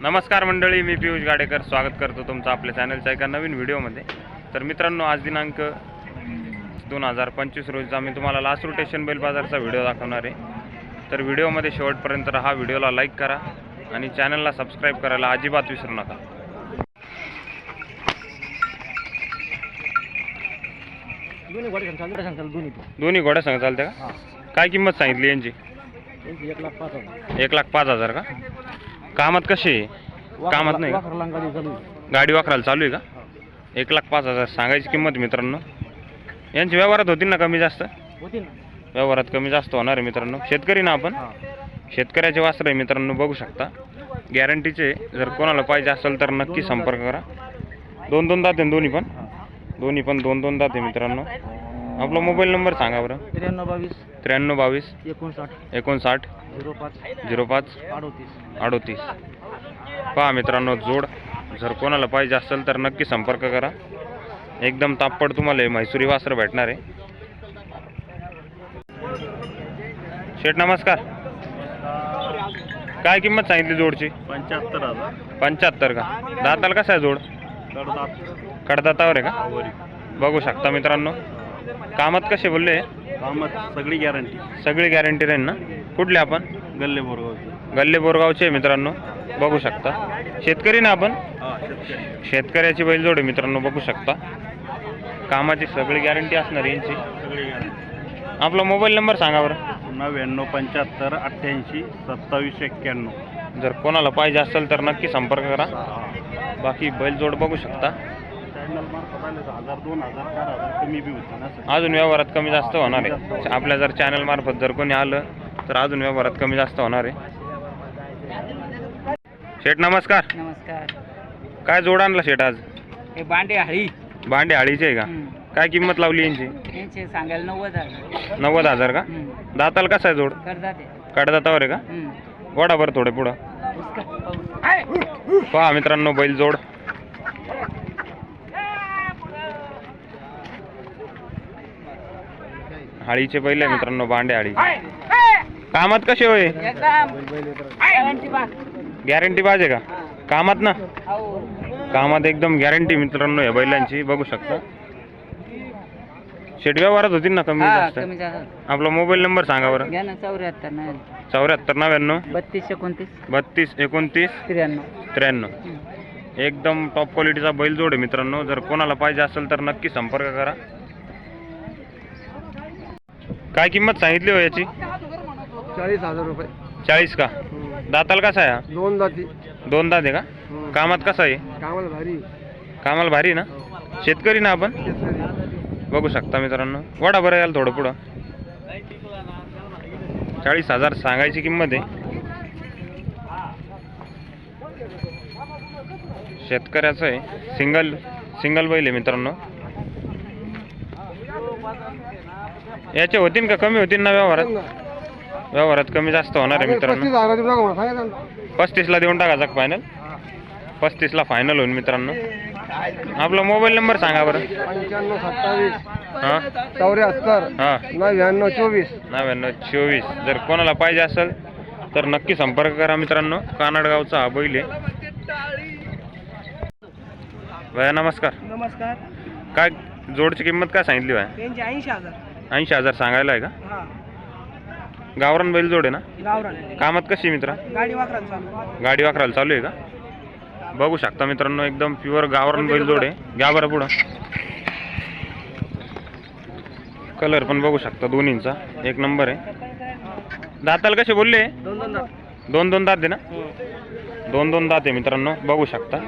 नमस्कार मंडळी मी पियुष गाडेकर. स्वागत करतो तुमचं आपल्या चॅनलच्या एका नवीन व्हिडिओमध्ये. तर मित्रांनो आज दिनांक दोन हजार पंचवीस रोजीचा मी तुम्हाला लास्ट रोटेशन बैल बाजारचा व्हिडिओ दाखवणार आहे. तर व्हिडिओमध्ये शेवटपर्यंत हा व्हिडिओला लाईक करा आणि चॅनलला सबस्क्राईब करायला अजिबात विसरू नका. दोन्ही सांगताल सांगताल दोन्ही दोन्ही घोड्या सांग चालते का? काय किंमत सांगितली यांची? एक लाख पाच हजार. एक लाख पाच हजार का? कामात कशी आहे? कामात नाही गाडी वाकरायला चालू आहे का? एक लाख पाच हजार सांगायची किंमत मित्रांनो. यांची व्यवहारात होतील ना कमी जास्त? होती ना. व्यवहारात कमी जास्त होणार आहे मित्रांनो. शेतकरी ना आपण? शेतकऱ्याचे वासर आहे मित्रांनो बघू शकता. गॅरंटीचे जर कोणाला पाहिजे असेल तर नक्की संपर्क करा. दोन दोन दात दोन्ही पण. दोन्ही पण दोन दोन दात आहे मित्रांनो. आपला मोबाईल नंबर सांगा बरं. त्र्याण्णव बावीस. त्र्याण्णव बावीस. एकोणसाठ. एकोणसाठ. झिरो पाच. झिरो पाच. अडोतीस. अडोतीस. पहा मित्रांनो जोड. जर कोणाला पाहिजे असेल तर नक्की संपर्क करा. एकदम तापड तुम्हाला हे म्हैसुरी वासर भेटणार आहे. शेठ नमस्कार. काय किंमत सांगितली जोडची? पंच्याहत्तर हजार. पंच्याहत्तर का? दाताला कसा आहे जोड? कडदातावर आहे का? बघू शकता मित्रांनो. कामात कसे बोलले? कामत सगळी गॅरंटी सगळी गॅरंटी राहील ना? कुठले आपण? गल्ले बोरगावची. गल्ले बोरगावचे मित्रांनो. बघू शकता. शेतकरी ना आपण? शेतकरी. शेतकऱ्याची बैलजोड आहे मित्रांनो बघू शकता. कामाची सगळी गॅरंटी असणार यांची. सगळी गॅरंटी आपला मोबाईल नंबर सांगा बरं. नव्याण्णव पंच्याहत्तर अठ्ठ्याऐंशी सत्तावीस एक्क्याण्णव. जर कोणाला पाहिजे असेल तर नक्की संपर्क करा. बाकी बैलजोड बघू शकता. अजून व्यवहारात कमी जास्त होणार आहे. आपल्या जर चॅनल मार्फत जर कोणी आलं तर अजून व्यवहारात कमी जास्त होणार आहे. शेठ नमस्कार. नमस्कार. काय जोड आणला शेठ आज? हे बांडे हळी. भांडे आळीचे आहे का. काय किंमत लावली यांची? यांचे सांगायला नव्वद हजार. नव्वद हजार का. दाताला कसा आहे जोड? करतात ते. कडदातावर आहे का? हम्म. गोडा बरं थोडे पुढं. पहा मित्रांनो बैल जोड हाळीचे बैल आहे मित्रांनो बांडे हाळी कामात कसे होय? गॅरंटी पाहिजे का? कामात ना? कामात एकदम गॅरंटी मित्रांनो या बैलांची बघू शकता. शेट व्यवहारात होतील ना कमी हा, जास्त? कमी जास्त. आपला मोबाईल नंबर सांगा बरं. घ्या ना चौऱ्याहत्तर नाही चौऱ्याहत्तर नव्याण्णव. बत्तीस एकोणतीस. बत्तीस एकोणतीस. त्र्याण्णव. त्र्याण्णव. एकदम टॉप क्वालिटीचा बैल जोड आहे मित्रांनो. जर कोणाला पाहिजे असेल तर नक्की संपर्क करा. काय किंमत सांगितली हो याची? चाळीस हजार रुपये. चाळीस का? दाताला कसा आहे हा? दोन जाती दोन दात आहे का कामात कसा आहे? कामाला भारी. कामाला भारी आहे ना? शेतकरी ना आपण? बघू शकता मित्रांनो. वडा बरं याल थोडं पुढं. चाळीस हजार सांगायची किंमत आहे. शेतकऱ्याचं आहे. सिंगल सिंगल बैल आहे मित्रांनो. याचे होतील का? कमी होतील ना व्यवहारात? व्यवहारात कमी जास्त होणार आहे मित्रांनो. पस्तीसला देऊन टाकायचा फायनल पस्तीसला फायनल होईल मित्रांनो. आपला मोबाईल नंबर सांगा बरं. पंच्याण्णव सत्तावीस. हां? चौऱ्याहत्तर. हां. नव्याण्णव चोवीस. नव्याण्णव चोवीस. जर कोणाला पाहिजे असेल तर नक्की संपर्क करा मित्रांनो. कानाडगावचा हा बैल आहे. भया नमस्कार. नमस्कार. काय जोडची किंमत काय सांगितली भाया? त्यांचे ऐंशी हजार. ऐंशी हजार सांगायला आहे का? हा. गावरान बैल जोड आहे ना? गावरान. कामात कशी आहे मित्रा? गाडी वाकरान चालू. गाडी वाकरायला चालू आहे का? बघू शकता मित्रांनो एकदम प्युअर गावरान बैल जोड आहे. घ्या बरं पुढं. कलर पण बघू शकता दोन्हींचा. एक नंबर आहे. दाताला कसे बोलले? दोन दोन दात ना? दोन दोन दात आहे मित्रांनो बघू शकता.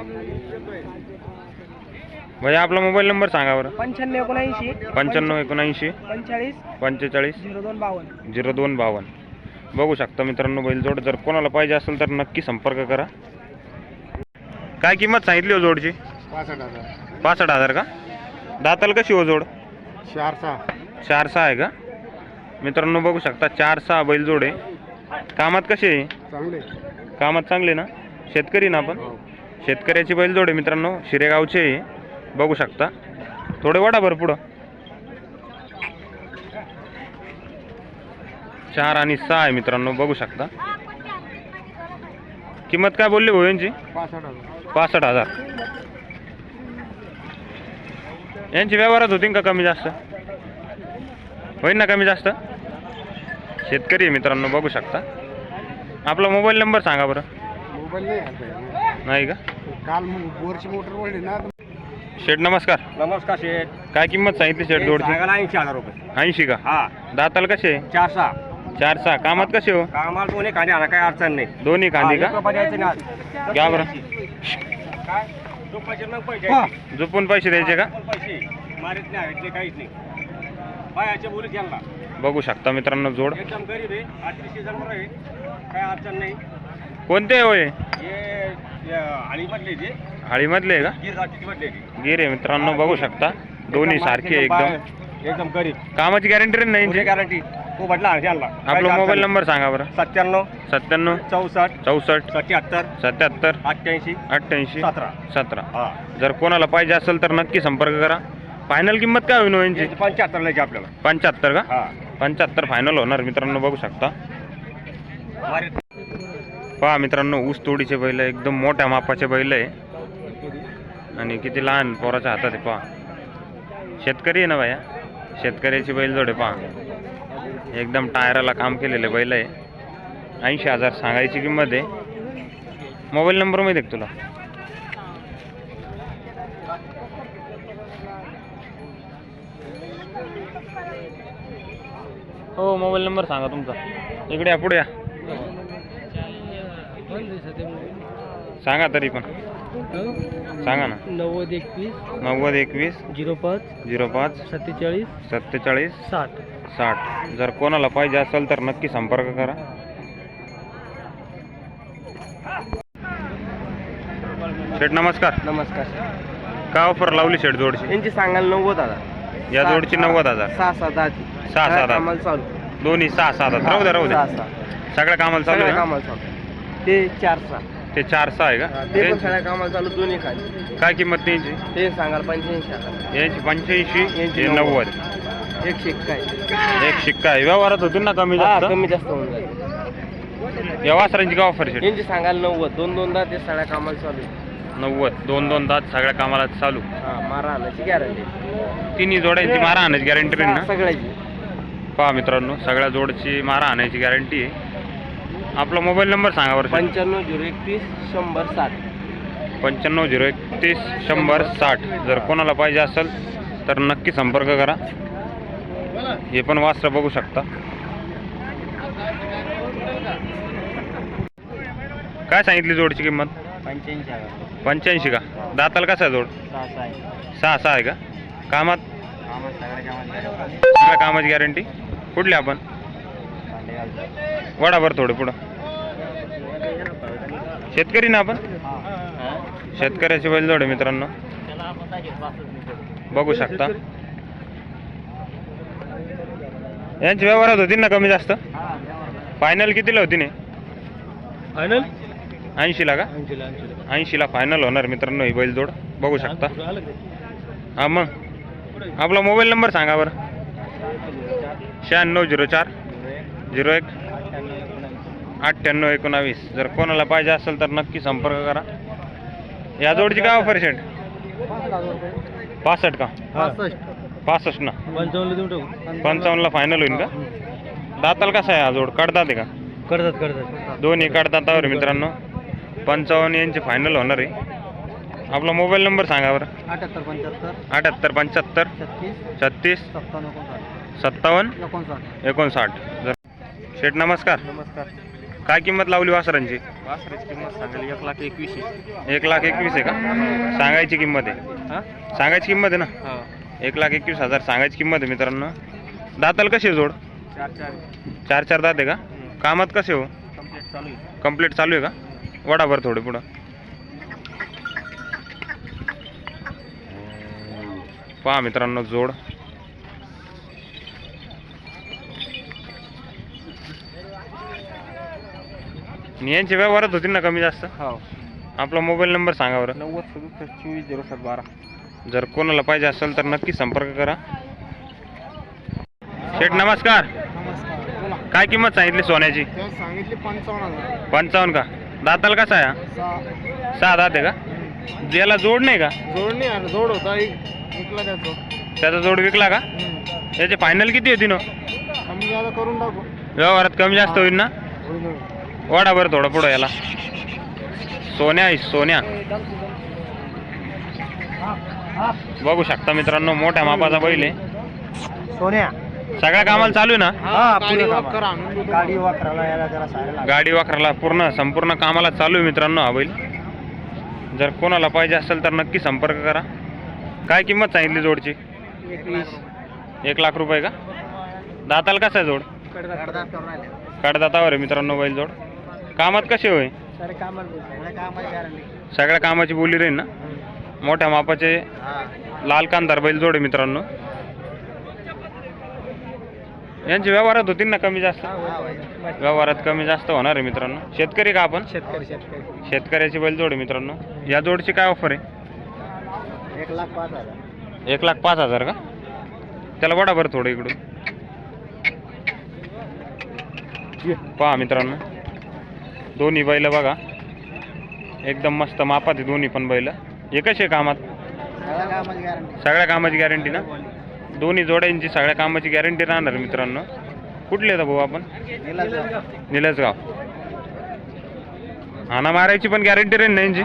भैया आपला मोबाईल नंबर सांगा बरं. पंच्याण्णव एकोणऐंशी. पंच्याण्णव एकोणऐंशी. पंचेचाळीस. पंचेचाळीस. झिरो दोन बावन्न. झिरो दोन बावन्न. बघू शकता मित्रांनो बैलजोड जर कोणाला पाहिजे असेल तर नक्की संपर्क करा. काय किंमत सांगितली हो जोडची? पासष्ट हजार. पासष्ट हजार का? दाताला कशी हो जोड? चार सहा. चार सहा आहे का? मित्रांनो बघू शकता चार सहा बैलजोड आहे. कामात कशी आहे? चांगले. कामात चांगले ना? शेतकरी ना आपण? शेतकऱ्याची बैलजोड आहे मित्रांनो शिरेगावचे आहे. बघू शकता. थोडे वडा बरं पुढं. चार आणि सहा आहे मित्रांनो बघू शकता. किंमत काय बोलली भाऊ यांची? पासष्ट हजार. पासष्ट हजार. यांची व्यवहारात होतील का कमी जास्त? होईल ना कमी जास्त? शेतकरी मित्रांनो बघू शकता. आपला मोबाईल नंबर सांगा बरं. मोबाईल नाही का? काल बोरची मोटर वळली ना. शेठ नमस्कार. नमस्कार शेठ. काय किंमत सांगितली शेठ जोडची? सांगायला ऐंशी हजार रुपये. ऐंशी का? हा. दाताला कसे? चार सहा. चार सहा. कामात कसे हो? कामाला दोन्ही कांदे आणा काय अडचण नाही. दोन्ही कांदी का? घ्या बरं. काय रुपयाचे मग पैसे द्यायचे. झोपून पैसे द्यायचे का? पण पैसे. मारित नाही हवेतले काहीच नाही. बायाचे बोलीत यांना बघू शकता मित्रांनो जोड. एकदम गरीब आहे आठशे जन्म आहे. काय अडचण नाही. कोणते होय हे आळीमधले ते हाळीमधले आहे का? गिर आहे मित्रांनो बघू शकता. दोन्ही सारखे आहे एकदम. एकदम गरीब. कामाची गॅरंटी नाही यांची? गॅरंटी म्हटला आणला आपला मोबाईल नंबर सांगा बरं. सत्त्याण्णव सत्त्याण्णव चौसष्ट चौसष्ट सत्याहत्तर सत्याहत्तर अठ्ठ्याऐंशी अठ्ठ्याऐंशी सतरा. सतरा. हा. जर कोणाला पाहिजे असेल तर नक्की संपर्क करा. फायनल किंमत काय होईल हो यांची पंच्याहत्तर लायची आपल्याला. पंच्याहत्तर का? हा. पंच्याहत्तर फायनल होणार. मित्रांनो बघू शकता. पहा मित्रांनो ऊस तोडीचे बैल आहे, एकदम मोठ्या मापाचे बैल आहे. आणि किती लहान पोराच्या हातात आहे पहा. शेतकरी आहे ना बाया शेतकऱ्याची बैलजोड आहे पहा. एकदम टायराला काम केलेलं बैल आहे. ऐंशी हजार सांगायची किंमत आहे. मोबाईल नंबर माहिती आहे का तुला? हो मोबाईल नंबर सांगा तुमचा. इकडे या पुढे या. सांगा तरी पण. सांगा ना. नव्वद एकवीस नव्वद एकवीस झिरो पाच झिरो पाच सत्तेचाळीस सत्तेचाळीस साठ. साठ. जर कोणाला पाहिजे असेल तर नक्की संपर्क करा. शेठ नमस्कार. नमस्कार. काय ऑफर लावली शेठ जोडची यांची सांगायला नव्वद हजार. या जोडची नव्वद हजार. सहा सात आठ. सहा सात. कामाला चालू. दोन्ही सहा सात हजार राहू द्या राहू सहा द्या. सहा सगळ्या कामाला चालू सगळ्या आहे ना? कामाला चालू ते चार सहा. ते चार सहा आहे का? ते पण सगळ्या कामाला चालू दोन्ही खाली. काय किंमत त्यांची? ते सांगायला पंच्याऐंशी हजार. यांची पंच्याऐंशी यांची हे नव्वद. एक शिक्का आहे. एक शिक्का आहे. व्यवहारात होतील ना कमी हा, जास्त कमी जास्त होऊन जाईल. या वासरांची काय ऑफर यांची सांगायला नव्वद. दोन दोनदा ते सगळ्या कामाला चालू आहे. नव्वद. दोन दोन तास सगळ्या कामाला चालू. हा मारा आणायची गॅरंटी तिन्ही जोड्यांची मारा आणायची गॅरंटी ना? सगळ्याची. पहा मित्रांनो सगळ्या जोडची मारा आणायची गॅरंटी आहे. आपला मोबाईल नंबर सांगा बरं. पंच्याण्णव झिरो एकतीस शंभर साठ. पंच्याण्णव झिरो एकतीस शंभर साठ. जर कोणाला पाहिजे असेल तर नक्की संपर्क करा. हे पण वास्त्र बघू शकता. काय सांगितली जोडची किंमत? पंच्याऐंशी हजार. पंच्याऐंशी का? दाताला कसा आहे जोड? सहा सहा आहे. सहा सहा आहे का? कामात? सगळ्या सगळ्या कामाची गॅरंटी? कुठली आपण? वडाभर थोडे पुढं. शेतकरी ना आपण? शेतकऱ्याची बैलजोड आहे मित्रांनो. बघू शकता. यांची व्यवहारात होती ना कमी जास्त? फायनल कितीला होती ने? फायनल ऐंशीला का? ऐंशीला फायनल होणार मित्रांनो ही बैलजोड बघू शकता. हा मग. आपला मोबाईल नंबर सांगा बरं. शहाण्णव झिरो चार. झिरो एक अठ्ठ्याण्णव एकोणावीस. जर कोणाला पाहिजे असेल तर नक्की संपर्क करा. या जोडची काय ऑफर शेट पासष्ट का? पासष्ट. ना? पंचावन्न देऊन टाकू. पंचावन्नला फायनल होईल का? दाताल कसा आहे हा जोड? कडदात आहे का? करतात करतात दोन्ही कडदातावर आहे मित्रांनो. पंचावन्न यांचे फायनल होणार आहे. आपला मोबाईल नंबर सांगा बरं. अठ्याहत्तर पंच्याहत्तर. अठ्याहत्तर पंच्याहत्तर. छत्तीस. छत्तीस. सत्तावन्न एकोणसाठ. सत्तावन्न. एकोणसाठ एकोणसाठ. जर शेठ नमस्कार. नमस्कार. काय किंमत लावली वासरांची? वासराची किंमत सांगायला एक लाख एकवीस आहे. एक लाख एकवीस आहे का? सांगायची किंमत आहे. हा? सांगायची किंमत आहे ना? हा. एक लाख एकवीस हजार सांगायची किंमत आहे मित्रांनो. दाताल कसे जोड? चार चार. चार चार दात आहे का? कामात कसे हो? कंप्लीट चालू आहे. कंप्लीट चालू आहे का? वडाभर थोडे पुढं. पहा मित्रांनो जोड. आणि यांचे व्यवहारात होतील ना कमी जास्त? हो. आपला मोबाईल नंबर सांगा बरं. नव्वद सदुसष्ट चोवीस झिरो सात बारा. जर कोणाला पाहिजे असेल तर नक्की संपर्क करा. शेठ नमस्कार. नमस्कार. काय किंमत सांगितली सोन्याची? सांगितले पंचावन्न हजार. पंचावन्न का? दाताला कसा आहे हा? सहा. सहा दात आहे का? याला जोड नाही का? जोड नाही जोड होता एक विकला त्याचं त्याचा जोड विकला का? याचे फायनल किती होती ना? आम्ही आता करून टाकू. व्यवहारात कमी जास्त होईल ना. वाडा बरं थोडं पुढं याला. सोन्या आहे सोन्या. बघू शकता मित्रांनो मोठ्या मापाचा बैल आहे. सोन्या. सगळ्या कामाला चालू आहे ना? हा गाडी वाखराला पूर्ण संपूर्ण कामाला चालू आहे मित्रांनो हा बैल. जर कोणाला पाहिजे असेल तर नक्की संपर्क करा. काय किंमत सांगितली जोडची? एक लाख रुपये का? दाताला कसा आहे जोड? कडदातावर आहे मित्रांनो बैल जोड. कामात कसे होय? सगळ्या कामाची बोली राहील ना? मोठ्या मापाचे लाल कांदार बैल जोड मित्रांनो. यांची व्यवहारात होतील ना कमी जास्त? व्यवहारात कमी जास्त होणार आहे मित्रांनो. शेतकरी का आपण? शेतकरी शेतकरी. शेतकऱ्याची बैल जोड मित्रांनो. या जोडची काय ऑफर आहे? एक लाख पाच हजार. एक लाख पाच हजार का? त्याला बडा बरं थोडं इकडून. पहा मित्रांनो. दोन्ही बैल बघा. एकदम मस्त मापात आहे दोन्ही पण बैल. एकच आहे कामात? सगळ्या कामाची गॅरंटी ना? दोन्ही जोड्यांची सगळ्या कामाची गॅरंटी राहणार मित्रांनो. कुठले आहेत भाऊ आपण? निलजगाव हाना मारायची पण गॅरंटी राहील ना यांची?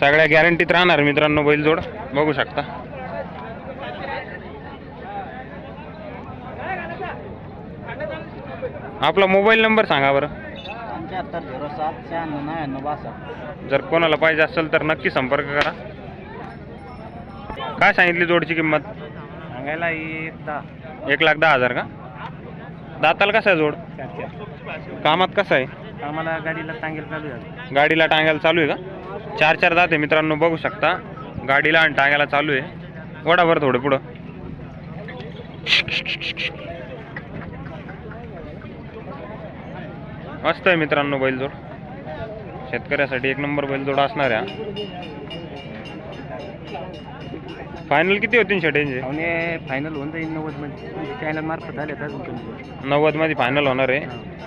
सगळ्या गॅरंटीत राहणार मित्रांनो बैल जोड. बघू शकता. आपला मोबाईल नंबर सांगा बरं. पंच्याहत्तर झिरो सात शहाण्णव नव्याण्णव बासष्ट. जर कोणाला पाहिजे असेल तर नक्की संपर्क करा. काय सांगितली जोडची किंमत? सांगायला एक दहा. एक लाख दहा हजार का? दाताला कसा आहे जोड? कामात कसं आहे? आम्हाला गाडीला टांगेल चालू आहे गाडीला टांगायला चालू आहे का? चार चार दात आहे मित्रांनो बघू शकता. गाडीला आणि टांगायला चालू आहे. वडाभर थोडं पुढं. मस्त आहे मित्रांनो बैलजोड. शेतकऱ्यासाठी एक नंबर बैलजोड असणार आहे फायनल किती होतील शेटेंचे फायनल होऊन जाईल नव्वदमध्ये. चॅनल मार्फत आले अजून कमी. नव्वदमध्ये फायनल होणार आहे.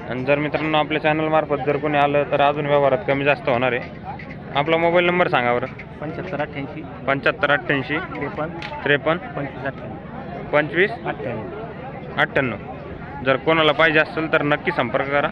आणि जर मित्रांनो आपल्या चॅनलमार्फत जर कोणी आलं तर अजून व्यवहारात कमी जास्त होणार आहे. आपला मोबाईल नंबर सांगा बरं. पंच्याहत्तर अठ्ठ्याऐंशी. पंच्याहत्तर अठ्ठ्याऐंशी. त्रेपन्न. त्रेपन्न. पंचवीस अठ्ठ्याण्णव. पंचवीस. अठ्ठ्याण्णव. अठ्ठ्याण्णव. जर कोणाला पाहिजे असेल तर नक्की संपर्क करा.